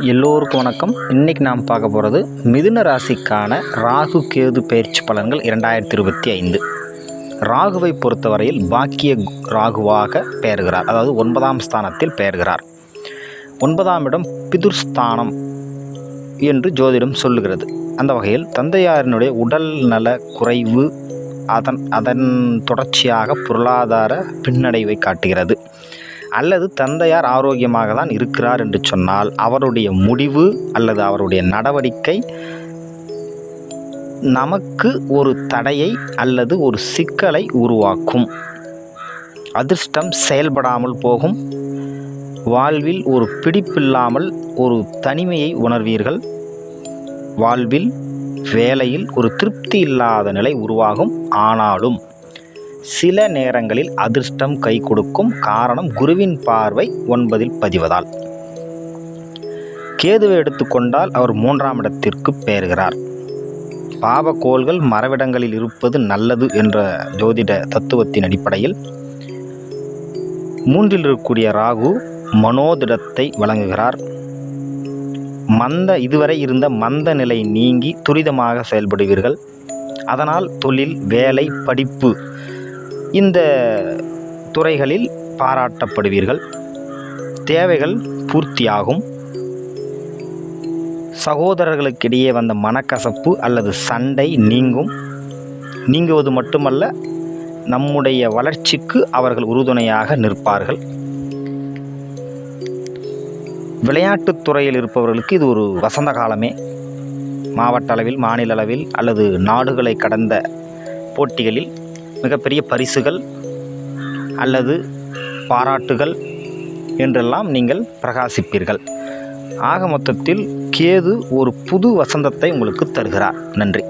எல்லோருக்கும் வணக்கம். இன்றைக்கி நாம் பார்க்க போகிறது மிதுன ராசிக்கான ராகு கேது பயிற்சி பலன்கள் இரண்டாயிரத்தி இருபத்தி ஐந்து. ராகுவை பொறுத்தவரையில் பாக்கிய ராகுவாக பெயர்கிறார். அதாவது ஒன்பதாம் ஸ்தானத்தில் பெயர்கிறார். ஒன்பதாம் இடம் பிதுர்ஸ்தானம் என்று ஜோதிடம் சொல்லுகிறது. அந்த வகையில் தந்தையாரினுடைய உடல் நல குறைவு அதன் அதன் தொடர்ச்சியாக பொருளாதார பின்னடைவை காட்டுகிறது. அல்லது தந்தையார் ஆரோக்கியமாக தான் இருக்கிறார் என்று சொன்னால் அவருடைய முடிவு அல்லது அவருடைய நடவடிக்கை நமக்கு ஒரு தடையை அல்லது ஒரு சிக்கலை உருவாக்கும். அதிர்ஷ்டம் செயல்படாமல் போகும். வாழ்வில் ஒரு பிடிப்பில்லாமல் ஒரு தனிமையை உணர்வீர்கள். வாழ்வில் வேலையில் ஒரு திருப்தி இல்லாத நிலை உருவாகும். ஆனாலும் சில நேரங்களில் அதிர்ஷ்டம் கை கொடுக்கும் காரணம் குருவின் பார்வை ஒன்பதில் பதிவதால். கேதுவை எடுத்துக்கொண்டால் அவர் மூன்றாம் இடத்திற்கு பெயர்கிறார். பாவக்கோள்கள் மரவிடங்களில் இருப்பது நல்லது என்ற ஜோதிட தத்துவத்தின் அடிப்படையில் மூன்றில் இருக்கக்கூடிய ராகு மனோதிடத்தை வழங்குகிறார். மந்த இதுவரை இருந்த மந்த நிலை நீங்கி துரிதமாக செயல்படுவீர்கள். அதனால் தொழில் வேலை படிப்பு இந்த துறைகளில் பாராட்டப்படுவீர்கள். தேவைகள் பூர்த்தியாகும். சகோதரர்களுக்கிடையே வந்த மனக்கசப்பு அல்லது சண்டை நீங்கும். நீங்குவது மட்டுமல்ல நம்முடைய வளர்ச்சிக்கு அவர்கள் உறுதுணையாக நிற்பார்கள். விளையாட்டுத் துறையில் இருப்பவர்களுக்கு இது ஒரு வசந்த காலமே. மாவட்ட அளவில் மாநில அளவில் அல்லது நாடுகளை கடந்த போட்டிகளில் மிகப்பெரிய பரிசுகள் அல்லது பாராட்டுகள் என்றெல்லாம் நீங்கள் பிரகாசிப்பீர்கள். ஆக மொத்தத்தில் கேது ஒரு புது வசந்தத்தை உங்களுக்கு தருகிறார். நன்றி.